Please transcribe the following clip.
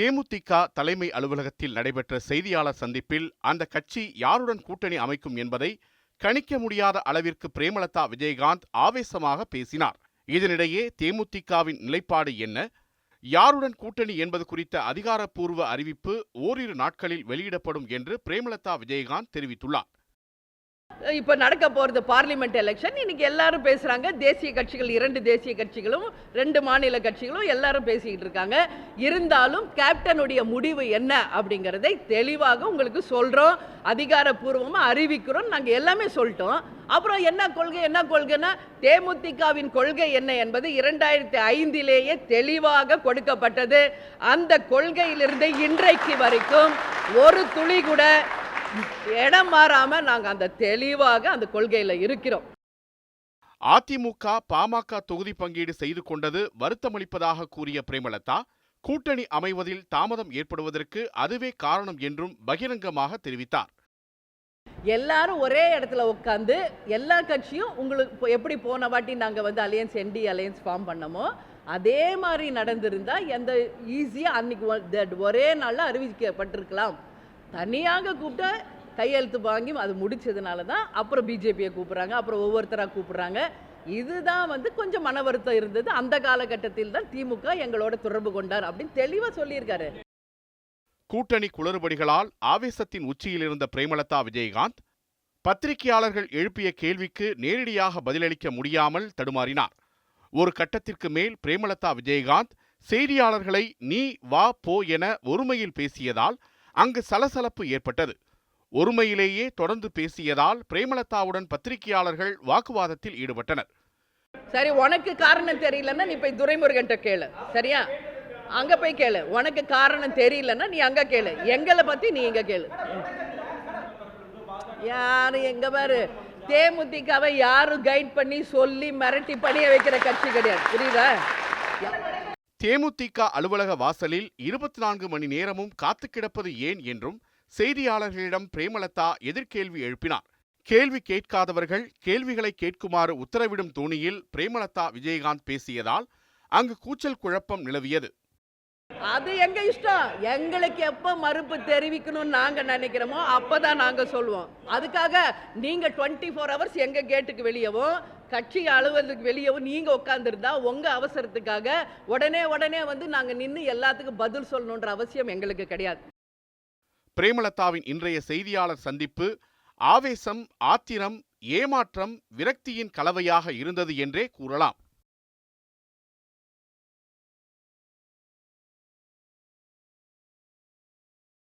தேமுதிக தலைமை அலுவலகத்தில் நடைபெற்ற செய்தியாளர் சந்திப்பில் அந்த கட்சி யாருடன் கூட்டணி அமைக்கும் என்பதை கணிக்க முடியாத அளவிற்கு பிரேமலதா விஜயகாந்த் ஆவேசமாக பேசினார். இதனிடையே தேமுதிகவின் நிலைப்பாடு என்ன? யாருடன் கூட்டணி என்பது குறித்த அதிகாரப்பூர்வ அறிவிப்பு ஓரிரு நாட்களில் வெளியிடப்படும் என்று பிரேமலதா விஜயகாந்த் தெரிவித்துள்ளார். இப்போ நடக்க போகிறது பார்லிமெண்ட் எலெக்ஷன் இன்றைக்கி எல்லாரும் பேசுகிறாங்க தேசிய கட்சிகள் இரண்டு தேசிய கட்சிகளும் ரெண்டு மாநில கட்சிகளும் எல்லாரும் பேசிக்கிட்டு இருக்காங்க. இருந்தாலும் கேப்டனுடைய முடிவு என்ன அப்படிங்கிறதை தெளிவாக உங்களுக்கு சொல்கிறோம் அதிகாரப்பூர்வமாக அறிவிக்கிறோம். நாங்கள் எல்லாமே சொல்லிட்டோம். அப்புறம் என்ன கொள்கை என்ன கொள்கைன்னா தேமுதிகவின் கொள்கை என்ன என்பது இரண்டாயிரத்தி ஐந்திலேயே தெளிவாக கொடுக்கப்பட்டது. அந்த கொள்கையிலிருந்து இன்றைக்கு வரைக்கும் ஒரு துளி கூட இடம் மாறாம நாங்க அந்த தெளிவாக அந்த கொள்கையில இருக்கிறோம். அதிமுக பாமக தொகுதி பங்கீடு செய்து கொண்டது வருத்தமளிப்பதாக கூறிய பிரேமலதா கூட்டணி அமைவதில் தாமதம் ஏற்படுவதற்கு அதுவே காரணம் என்றும் பகிரங்கமாக தெரிவித்தார். எல்லாரும் ஒரே இடத்துல உட்காந்து எல்லா கட்சியும் உங்களுக்கு எப்படி போன வாட்டி நாங்க வந்து அலையன்ஸ் என்டி அலையன்ஸ் ஃபார்ம் பண்ணமோ அதே மாதிரி நடந்திருந்தா எந்த ஈஸியா அன்னைக்கு ஒரே நாள்ல அறிவிக்கப்பட்டிருக்கலாம். தனியாக கூப்பிட்டு கையெழுத்து வாங்கி அது முடிச்சதுனால தான் அப்புறம் பிஜேபியை கூப்பிடுறாங்க அப்புறம் ஒவ்வொருத்தராக கூப்பிடுறாங்க. இதுதான் வந்து கொஞ்சம் மன வருத்தம் இருந்தது. அந்த காலகட்டத்தில் தான் திமுக எங்களோட தொடர்பு கொண்டார் அப்படின்னு தெளிவாக சொல்லியிருக்காரு. கூட்டணி குளறுபடிகளால் ஆவேசத்தின் உச்சியில் இருந்த பிரேமலதா விஜயகாந்த் பத்திரிகையாளர்கள் எழுப்பிய கேள்விக்கு நேரடியாக பதிலளிக்க முடியாமல் தடுமாறினார். ஒரு கட்டத்திற்கு மேல் பிரேமலதா விஜயகாந்த் செய்தியாளர்களை நீ வா போ என ஒருமையில் பேசியதால் அங்கு சலசலப்பு ஏற்பட்டது. ஒருமையிலேயே தொடர்ந்து பேசியதால் பிரேமலதாவுடன் பத்திரிகையாளர்கள் வாக்குவாதத்தில் ஈடுபட்டனர். சரி உனக்கு காரணம் தெரியலன்னா நீ போய் துரைமுருகன்ட்ட கேளு. சரியா? அங்க போய் கேளு. உனக்கு காரணம் தெரியலன்னா நீ அங்க கேளு. எங்களை பத்தி நீ இங்க கேளு. யாரு எங்க பாரு? தேமுதிகவை யாரும் கைட் பண்ணி சொல்லி மிரட்டி பணிய வைக்கிற கட்சி கிடையாது. புரியுதா? தேமுதிக அலுவலக வாசலில் இருபத்தி நான்கு மணி நேரமும் காத்து கிடப்பது ஏன் என்றும் செய்தியாளர்களிடம் பிரேமலதா எதிர்கேள்வி எழுப்பினார். கேள்வி கேட்காதவர்கள் கேள்விகளை கேட்குமாறு உத்தரவிடும் தோணியில் பிரேமலதா விஜயகாந்த் பேசியதால் அங்கு கூச்சல் குழப்பம் நிலவியது. அது எங்க இஷ்டம்? எங்களுக்கு எப்ப மறுப்பு தெரிவிக்கணும்னு நாங்க நினைக்கிறோமோ அப்பதான் நாங்க சொல்லுவோம் அதுக்காக நீங்க டுவெண்ட்டி ஃபோர் ஹவர்ஸ் எங்க கேட்டுக்கு வெளியவும் கட்சி அலுவலகத்துக்கு வெளியவும் நீங்க உட்காந்துருந்தா உங்க அவசரத்துக்காக உடனே உடனே வந்து நாங்க நின்று எல்லாத்துக்கும் பதில் சொல்லணுன்ற அவசியம் எங்களுக்கு கிடையாது. பிரேமலதாவின் இன்றைய செய்தியாளர் சந்திப்பு ஆவேசம் ஆத்திரம் ஏமாற்றம் விரக்தியின் கலவையாக இருந்தது என்றே கூறலாம்.